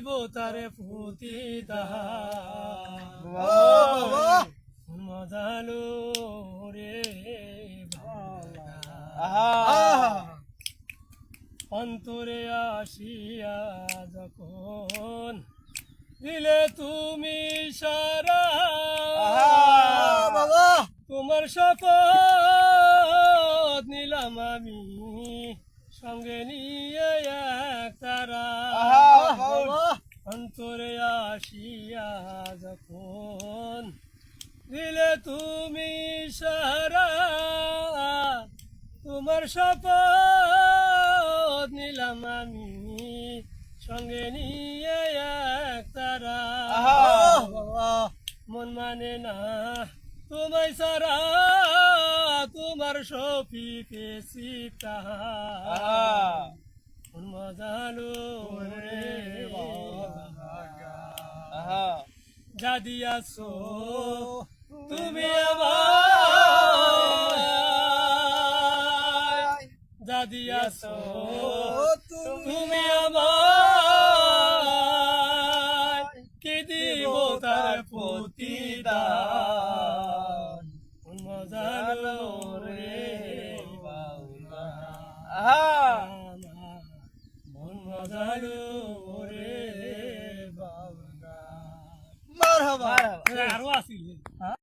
তারে পুতি দাহা বাবা মজালো রে অন্তরে আসিয়া যখন দিলে তুমি সারা। তোমার শপথ নিলাম আমি। সঙ্গে নিয়ে তারা অন্তরে আসিয়া যখন দিলে তুমি সারা তোমার শপথ নিলাম আমি সঙ্গে নিয়ে এক তারা। মন মানে না তোমায় সারা তোমার সফিকে সীতা। মন যা দিয়াছো তুমি আমার যা দিয়াছো তুমি আমার কে দিব তার প্রতিদান? মজালো রে মন মজালো রে मरहबा मरहबा